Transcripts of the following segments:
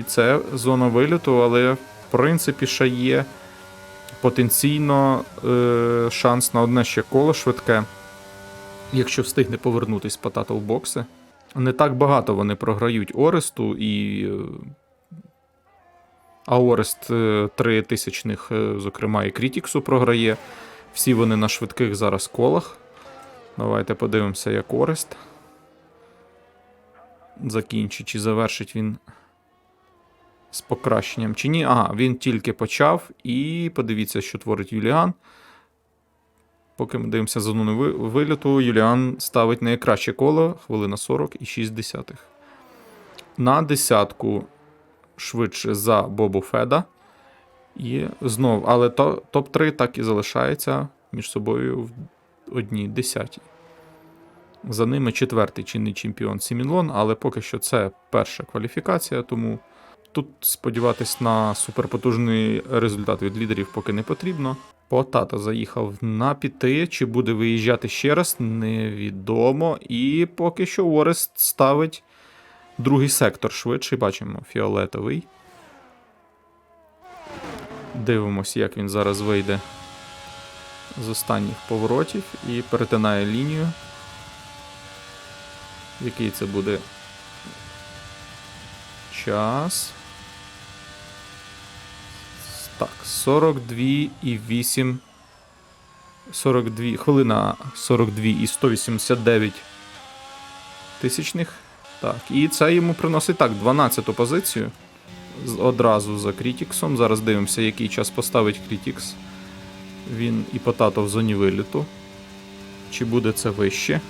І це зона виліту, але в принципі ще є потенційно е, шанс на одне ще коло швидке. Якщо встигне повернутись Потато в бокси. Не так багато вони програють Оресту і. е, А Орест е, три тисячних, е, зокрема, і Крітіксу програє. Всі вони на швидких зараз колах. Давайте подивимося, як Орест. Закінчить чи завершить він з покращенням чи ні. Ага, він тільки почав. І подивіться, що творить Юліан. Поки ми дивимося зону виліту, Юліан ставить найкраще коло, хвилина 40 і 6 десятих. На десятку швидше за Бобу Феда. І знов, але топ-3 так і залишається між собою в одній десятій. За ними четвертий чинний чемпіон Сімінлон, але поки що це перша кваліфікація, тому тут сподіватись на суперпотужний результат від лідерів поки не потрібно. Потата заїхав на піти, чи буде виїжджати ще раз, невідомо. І поки що Орест ставить другий сектор швидше, бачимо фіолетовий. Дивимось, як він зараз вийде з останніх поворотів і перетинає лінію. Який це буде час? Так, 42 і 8. 42 хвилина 42 і 189 тисячних. Так, і це йому приносить так, 12-ту позицію. Одразу за Крітіксом. Зараз дивимося, який час поставить Крітікс. Він і Потато в зоні виліту. Чи буде це вище?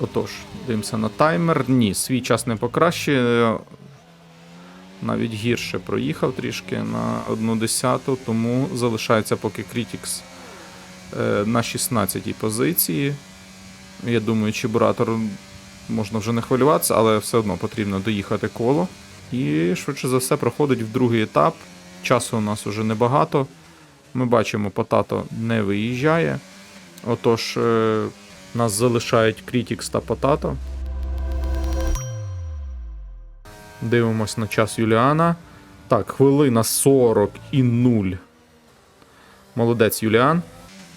Отож, дивимося на таймер. Ні, свій час не покращує. Навіть гірше проїхав трішки на одну десяту, тому залишається поки Крітікс е, на 16-й позиції. Я думаю, Чебуратор можна вже не хвилюватися, але все одно потрібно доїхати коло. І швидше за все проходить в другий етап. Часу у нас уже небагато. Ми бачимо, Потато не виїжджає. Отож, е, нас залишають Крітікс та Потато. Дивимось на час Юліана. Так, хвилина 40 і 0. Молодець Юліан.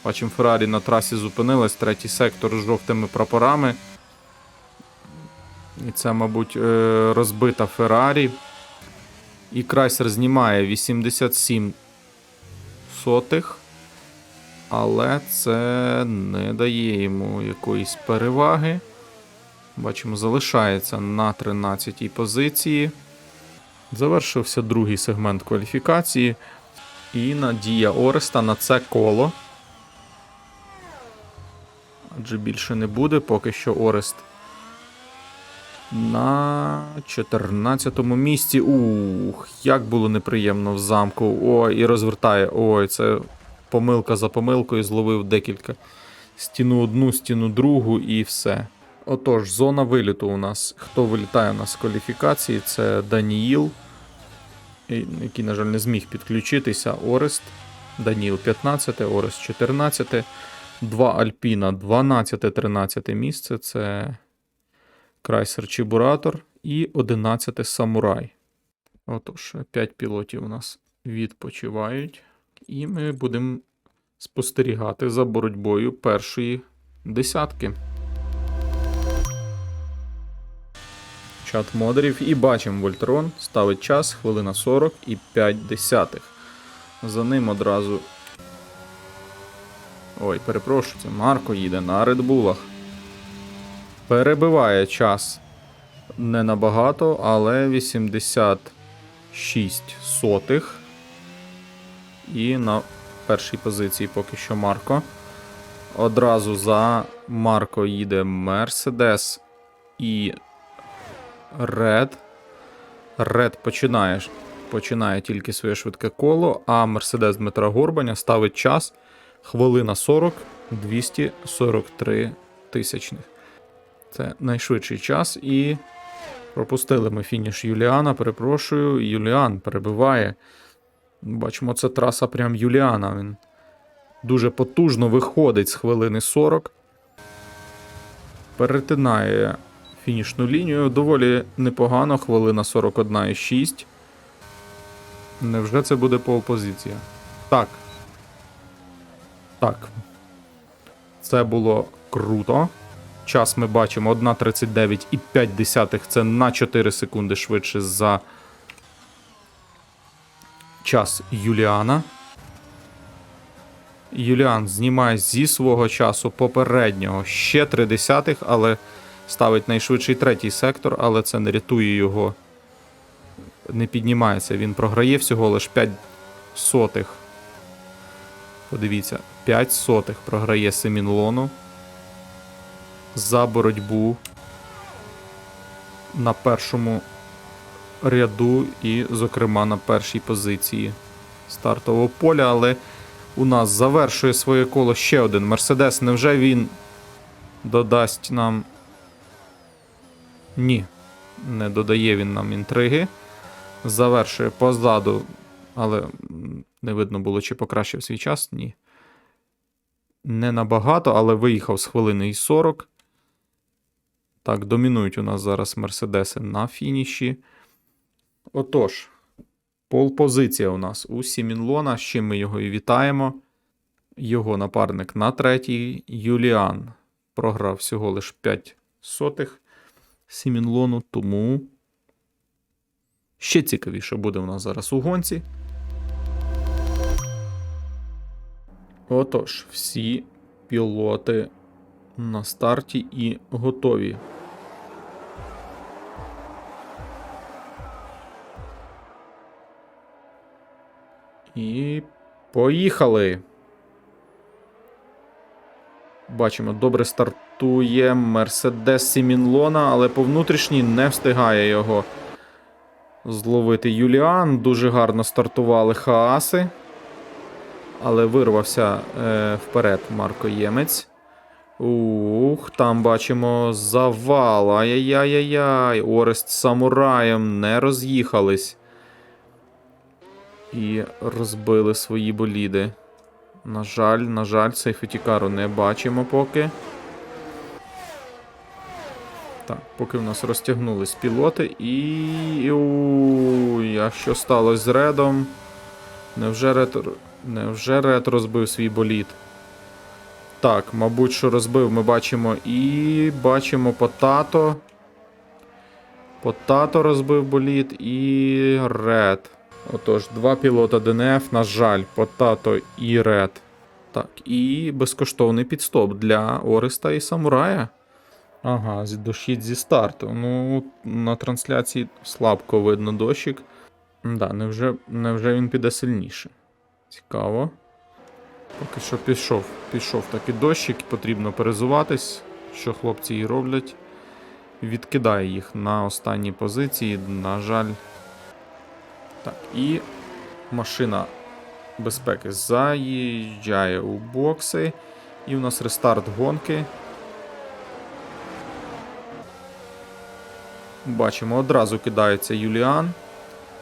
Бачимо, Феррарі на трасі зупинилась, третій сектор з жовтими прапорами. І це, мабуть, е, розбита Феррарі. І Крайсер знімає 87 сотих. Але це не дає йому якоїсь переваги. Бачимо, залишається на 13-й позиції. Завершився другий сегмент кваліфікації. І надія Ореста на це коло. Адже більше не буде, поки що Орест на 14-му місці. Ух, як було неприємно в замку. Ой, і розвертає. Ой, це помилка за помилкою. Зловив декілька. Стіну одну, стіну другу і все. Отож, зона виліту у нас. Хто вилітає у нас з кваліфікації? Це Даніїл, який, на жаль, не зміг підключитися. Орест. Даніїл 15, Орест 14. Два Альпіна 12-13 місце. Це Крайсер Чебуратор і 11 Самурай. Отож, 5 пілотів у нас відпочивають. І ми будемо спостерігати за боротьбою першої десятки. Чат модерів і бачимо Вольтрон ставить час хвилина 40 і 5 десятих. За ним одразу. Ой, перепрошую, це Марко їде на редбулах. Перебиває час не набагато, але 86 сотих. І на першій позиції поки що Марко. Одразу за Марко їде Мерседес і Ред. Ред починає, починає тільки своє швидке коло, а Мерседес Дмитра Горбаня ставить час хвилина 40 243 тисячних. Це найшвидший час і пропустили ми фініш Юліана. Перепрошую, Юліан перебиває. Бачимо, це траса прям Юліана. Він дуже потужно виходить з хвилини 40. Перетинає фінішну лінію. Доволі непогано, хвилина 41,6. Невже це буде по опозиція? Так. Так. Це було круто. Час ми бачимо 1.39,5. Це на 4 секунди швидше за час Юліана. Юліан знімає зі свого часу попереднього ще 3 десятих, але ставить найшвидший третій сектор, але це не рятує його. Не піднімається. Він програє всього лише 5 сотих. Подивіться, 5 сотих програє Семінлону за боротьбу на першому ряду і, зокрема, на першій позиції стартового поля, але у нас завершує своє коло ще один Мерседес. Невже він додасть нам. Ні, не додає він нам інтриги. Завершує позаду, але не видно було, чи покращив свій час. Ні. Не набагато, але виїхав з хвилини і 40. Так, домінують у нас зараз Мерседеси на фініші. Отож, Пол-позиція у нас у Сімінлона, з чим ми його і вітаємо. Його напарник на третій. Юліан програв всього лише 5 сотих Сімінлону, тому ще цікавіше буде у нас зараз у гонці. Отож, всі пілоти на старті і готові. І поїхали. Бачимо, добре стартує Мерседес Сімінлона, але по внутрішній не встигає його зловити Юліан. Дуже гарно стартували Хааси. Але вирвався е, вперед Марко Ємець. Ух, там бачимо завал. Ай-яй-яй-яй. Орест з самураєм не роз'їхались. І розбили свої боліди. На жаль, на жаль, сейфетікару не бачимо поки. Так, поки в нас розтягнулись пілоти і. Уй, а що сталося з Редом? Невже Ред... Невже Ред розбив свій болід? Так, мабуть, що розбив, ми бачимо і бачимо Потато. Потато розбив болід і Ред. Отож, два пілота ДНФ, на жаль, Потато і Ред. Так, і безкоштовний підстоп для Ореста і Самурая. Ага, дощить зі старту. Ну, на трансляції слабко видно дощик. Да, невже, невже він піде сильніше? Цікаво. Поки що пішов. Пішов такий дощик, потрібно перезуватись, що хлопці і роблять. Відкидає їх на останні позиції. На жаль. Так, і машина безпеки заїжджає у бокси. І у нас рестарт гонки. Бачимо, одразу кидається Юліан.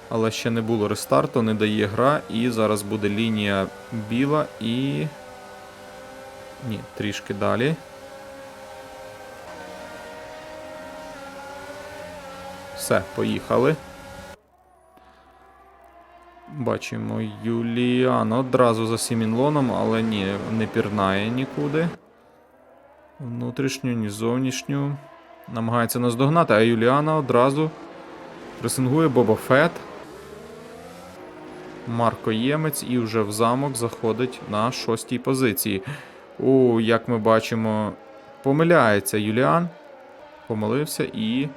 Але ще не було рестарту, не дає гра. І зараз буде лінія біла і. Ні, трішки далі. Все, поїхали. Бачимо Юліан одразу за Сімінлоном, але ні, не пірнає нікуди. Внутрішню, ні зовнішню. Намагається наздогнати, а Юліана одразу пресингує Боба Фет. Марко Ємець і вже в замок заходить на шостій позиції. О, як ми бачимо, помиляється Юліан. Помилився і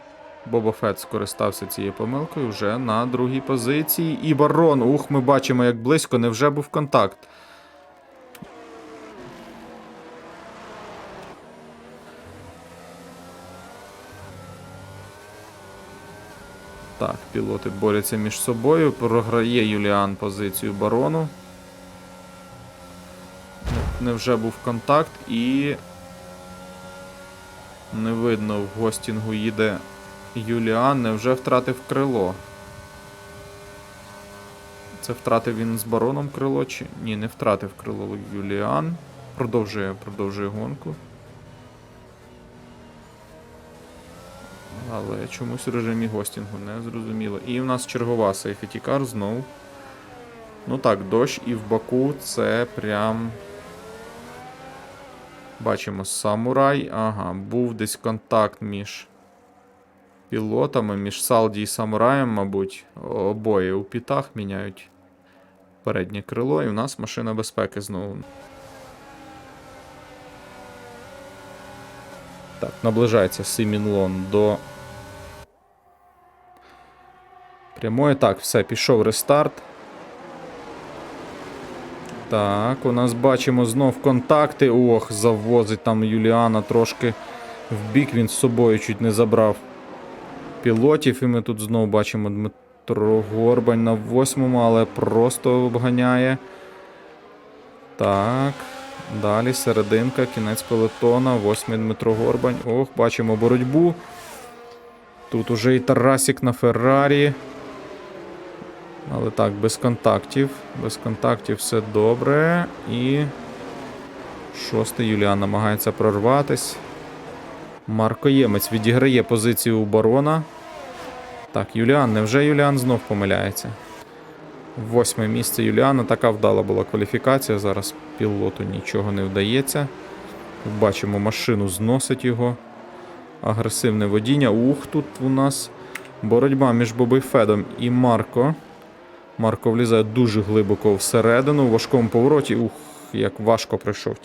Боба Фет скористався цією помилкою вже на другій позиції. І барон. Ух, ми бачимо, як близько, невже був контакт. Так, пілоти борються між собою. Програє Юліан позицію барону. Не- Невже був контакт і. Не видно, в гостінгу їде Юліан. Невже втратив крило? Це втратив він з бароном крило чи. Ні, не втратив крило Юліан. Продовжує, продовжує гонку. Але чомусь режимі гостінгу не зрозуміло. І в нас чергова сейфетікар знов. Ну так, дощ і в Баку це прям. Бачимо самурай. Ага, був десь контакт між пілотами, між Салді і самураєм, мабуть. Обоє у пітах міняють переднє крило, і в нас машина безпеки знову. Так, наближається Симінлон до. Прямої. Так, все, пішов рестарт. Так, у нас бачимо знов контакти. Ох, завозить там Юліана трошки в бік. Він з собою чуть не забрав пілотів. І ми тут знову бачимо Дмитро Горбань на восьмому, але просто обганяє. Так. Далі серединка, кінець пелетона, восьмий Дмитро Горбань. Ох, бачимо боротьбу. Тут уже і Тарасік на Феррарі. Але так, без контактів. Без контактів все добре. І. Шостий Юліан намагається прорватись. Марко Ємець відіграє позицію у барона. Так, Юліан, невже Юліан знов помиляється? Восьме місце Юліана. Така вдала була кваліфікація. Зараз пілоту нічого не вдається. Бачимо, машину зносить його. Агресивне водіння. Ух, тут у нас боротьба між Бобейфедом і Марко. Марко влізає дуже глибоко всередину. У важкому повороті. Ух, як важко пройшов.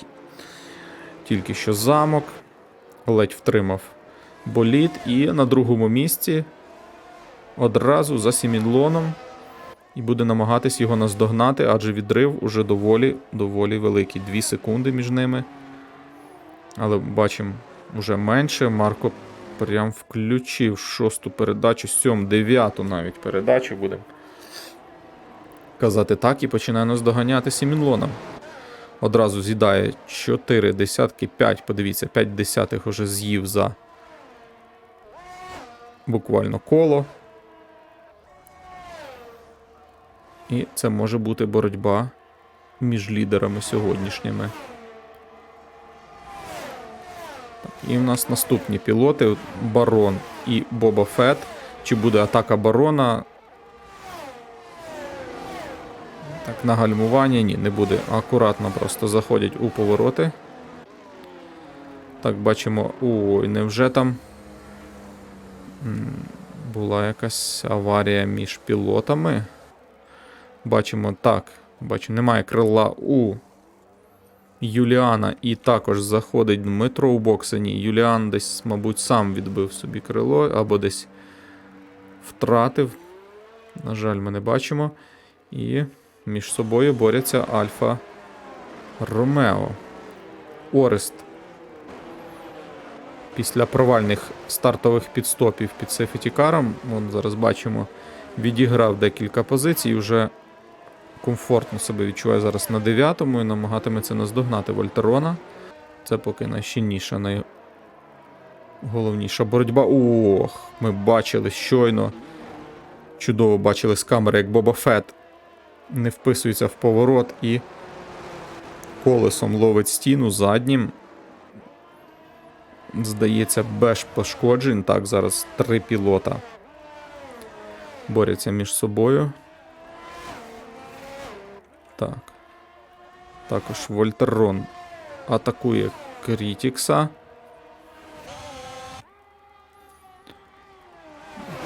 Тільки що замок. Ледь втримав боліт. І на другому місці одразу за Сімінлоном. І буде намагатись його наздогнати, адже відрив уже доволі, доволі великий. Дві секунди між ними. Але бачимо, вже менше. Марко прям включив шосту передачу, сьому, дев'яту навіть передачу будемо казати так, і починає наздоганяти Сімінлона. Одразу з'їдає 4 десятки, 5, подивіться, 5 десятих уже з'їв за буквально коло. І це може бути боротьба між лідерами сьогоднішніми. І в нас наступні пілоти: Барон і Боба Фет. Чи буде атака барона? Так, на гальмування ні, не буде. Акуратно просто заходять у повороти. Так, бачимо. Ой, невже там була якась аварія між пілотами? Бачимо так. Бачу, немає крила у Юліана і також заходить Дмитро у боксені. Юліан десь, мабуть, сам відбив собі крило або десь втратив. На жаль, ми не бачимо. І між собою борються Альфа Ромео. Орест. Після провальних стартових підстопів під сефітікаром, вон зараз бачимо, відіграв декілька позицій. Вже комфортно себе відчуває зараз на дев'ятому і намагатиметься наздогнати Вольтерона. Це поки найщільніша, найголовніша боротьба. Ох, ми бачили щойно. Чудово бачили з камери, як Боба Фет не вписується в поворот і колесом ловить стіну заднім. Здається, без пошкоджень. Так, зараз три пілота борються між собою. Так. Також Вольтерон атакує Крітікса.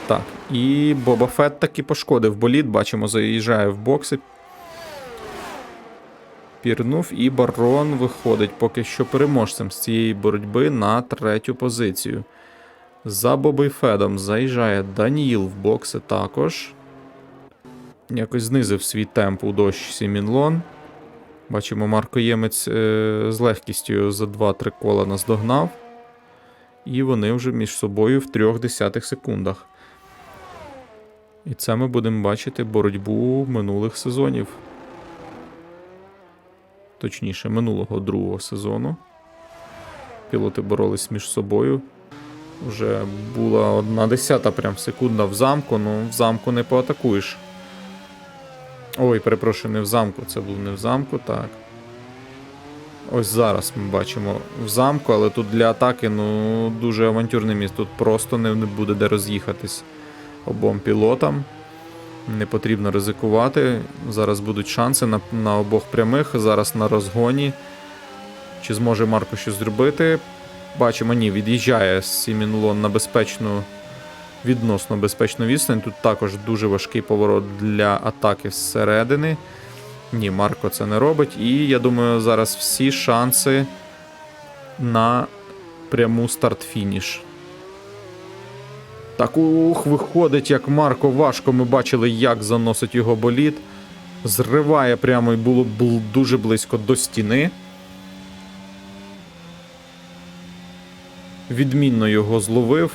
Так, і Боба Фетт таки пошкодив боліт. Бачимо, заїжджає в бокси. Пірнув, і барон виходить поки що переможцем з цієї боротьби на третю позицію. За Бобой Федом заїжджає Даніїл в бокси також. Якось знизив свій темп у дощ Сімінлон. Бачимо, Марко Ємець е, з легкістю за 2-3 кола наздогнав. І вони вже між собою в трьох десятих секундах. І це ми будемо бачити боротьбу минулих сезонів. Точніше, минулого другого сезону. Пілоти боролись між собою. Вже була одна десята прям секунда в замку, ну в замку не поатакуєш. Ой, перепрошую, не в замку. Це був не в замку, так. Ось зараз ми бачимо в замку, але тут для атаки ну, дуже авантюрне місце. Тут просто не буде де роз'їхатись обом пілотам. Не потрібно ризикувати. Зараз будуть шанси на, на обох прямих. Зараз на розгоні. Чи зможе Марко щось зробити? Бачимо, ні, від'їжджає Сімінлон на безпечну, відносно безпечну відстань. Тут також дуже важкий поворот для атаки зсередини. Ні, Марко це не робить. І я думаю, зараз всі шанси на пряму старт-фініш. Так, ух, виходить, як Марко важко. Ми бачили, як заносить його боліт. Зриває прямо і було бл- дуже близько до стіни. Відмінно його зловив.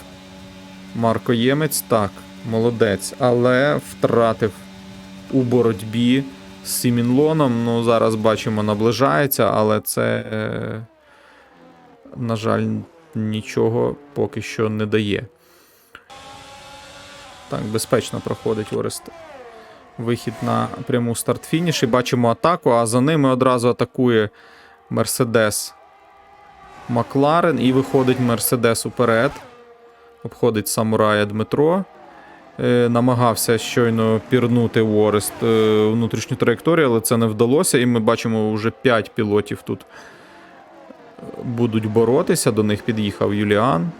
Марко Ємець, так, молодець, але втратив у боротьбі з Сімінлоном. Ну, зараз бачимо, наближається, але це, е, на жаль, нічого поки що не дає. Так, безпечно проходить Орест. Вихід на пряму старт-фініш. І бачимо атаку, а за ними одразу атакує Мерседес Макларен і виходить Мерседес уперед. Обходить самурая Дмитро. Е, намагався щойно пірнути Орест е, внутрішню траєкторію, але це не вдалося. І ми бачимо, вже 5 пілотів тут будуть боротися. До них під'їхав Юліан.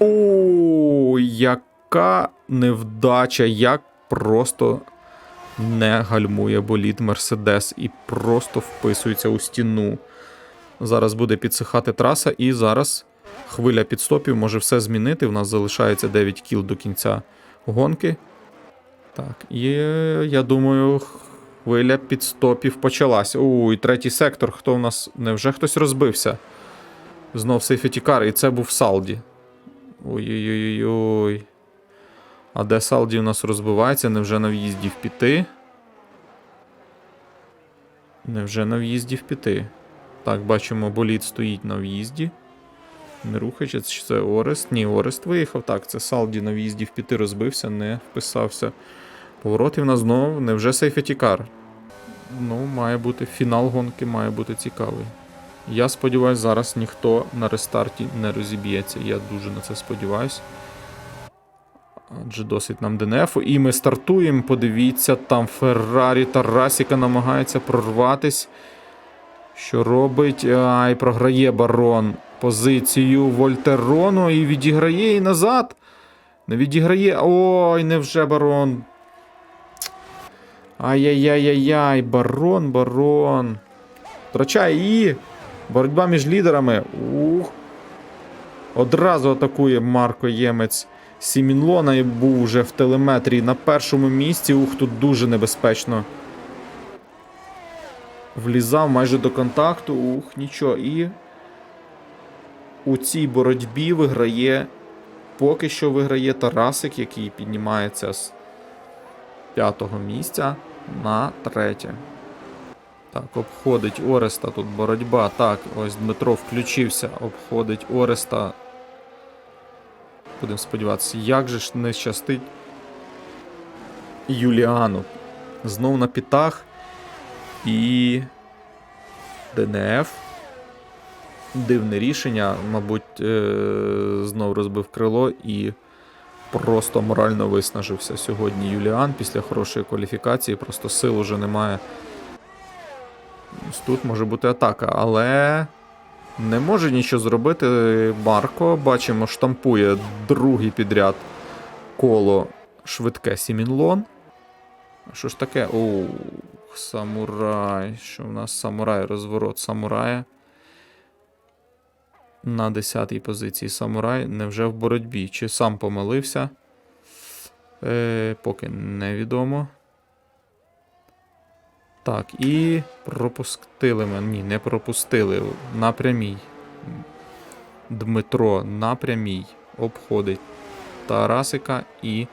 О, яка невдача, як просто не гальмує болід Мерседес і просто вписується у стіну. Зараз буде підсихати траса, і зараз хвиля підстопів може все змінити. У нас залишається 9 кіл до кінця гонки. Так, і я думаю, хвиля підстопів почалась. Ой, третій сектор. Хто у нас. Невже хтось розбився? Знов сейфетікар, і це був Салді. Ой-ой-ой. А де Салді у нас розбивається? Невже на в'їзді в піти? Невже на в'їзді в піти? Так, бачимо, болід стоїть на в'їзді. Не рухається, чи це Орест? Ні, Орест виїхав. Так, це Салді на в'їзді в піти розбився, не вписався. Поворот і в нас знову. Невже сейфетікар? Ну, має бути фінал гонки, має бути цікавий. Я сподіваюся, зараз ніхто на рестарті не розіб'ється. Я дуже на це сподіваюся. Адже досить нам ДНФ. І ми стартуємо. Подивіться, там Феррарі Тарасіка намагається прорватись. Що робить? Ай, програє барон позицію Вольтерону і відіграє і назад. Не відіграє. Ой, невже барон. Ай-яй-яй-яй-яй, барон, барон. Втрачає і. Боротьба між лідерами. Ух. Одразу атакує Марко Ємець Сімінлона був вже в телеметрії на першому місці. Ух, тут дуже небезпечно. Влізав майже до контакту. Ух, нічого. І у цій боротьбі виграє. Поки що виграє Тарасик, який піднімається з п'ятого місця на третє. Так, обходить Ореста тут боротьба. Так, ось Дмитро включився, обходить Ореста. Будемо сподіватися, як же ж не щастить Юліану. Знов на пітах. І. ДНФ. Дивне рішення. Мабуть, е- знов розбив крило і просто морально виснажився сьогодні Юліан після хорошої кваліфікації. Просто сил уже немає. Тут може бути атака, але не може нічого зробити. Марко, бачимо, штампує другий підряд коло швидке Сімінлон. Що ж таке? Оу, самурай. Що в нас самурай? Розворот самурая. На 10-й позиції самурай. Невже в боротьбі? Чи сам помилився? Е, Поки невідомо. Так, і пропустили мене. Ні, не пропустили. На прямій. Дмитро на прямій обходить Тарасика і.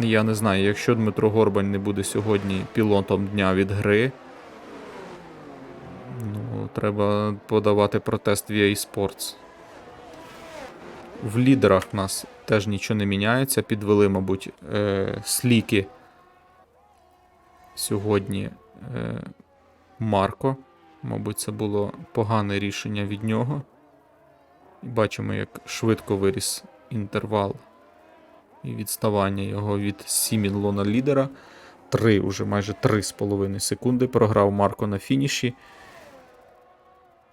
Я не знаю, якщо Дмитро Горбань не буде сьогодні пілотом дня від гри. Ну, треба подавати протест в EA Sports. В лідерах в нас теж нічого не міняється. Підвели, мабуть, е- сліки сьогодні е- Марко Мабуть, це було погане рішення від нього. Бачимо, як швидко виріс інтервал і відставання його від Сімінлона лідера. Три, уже майже 3,5 секунди програв Марко на фініші.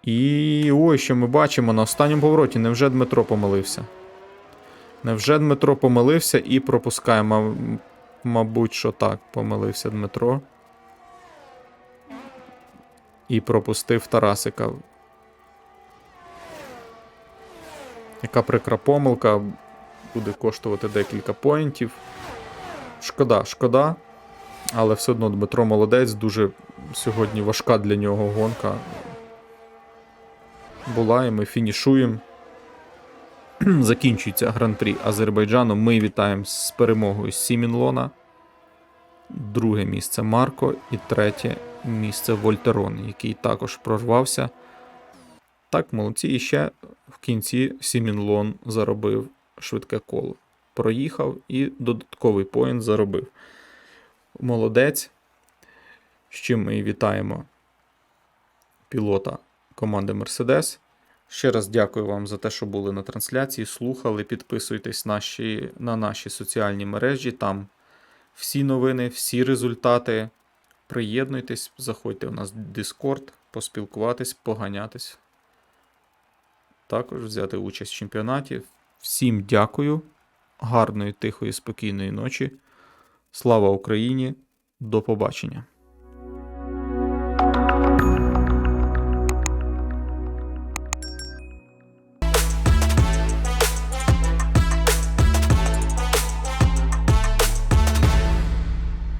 І ось що ми бачимо на останньому повороті. Невже Дмитро помилився? Невже Дмитро помилився і пропускає, мабуть, що так, помилився Дмитро. І пропустив Тарасика. Яка прикра помилка. Буде коштувати декілька поінтів. Шкода, шкода. Але все одно Дмитро молодець, дуже сьогодні важка для нього гонка була, і ми фінішуємо. Закінчується гран-прі Азербайджану. Ми вітаємо з перемогою Сімінлона. Друге місце Марко і третє місце Вольтерон, який також прорвався. Так, молодці. І ще в кінці Сімінлон заробив швидке коло. Проїхав і додатковий поінт заробив. Молодець. З чим ми вітаємо пілота команди Mercedes. Ще раз дякую вам за те, що були на трансляції, слухали. Підписуйтесь наші, на наші соціальні мережі. Там всі новини, всі результати. Приєднуйтесь, заходьте у нас в Discord, поспілкуватись, поганятись. Також взяти участь в чемпіонаті. Всім дякую. Гарної, тихої, спокійної ночі. Слава Україні! До побачення!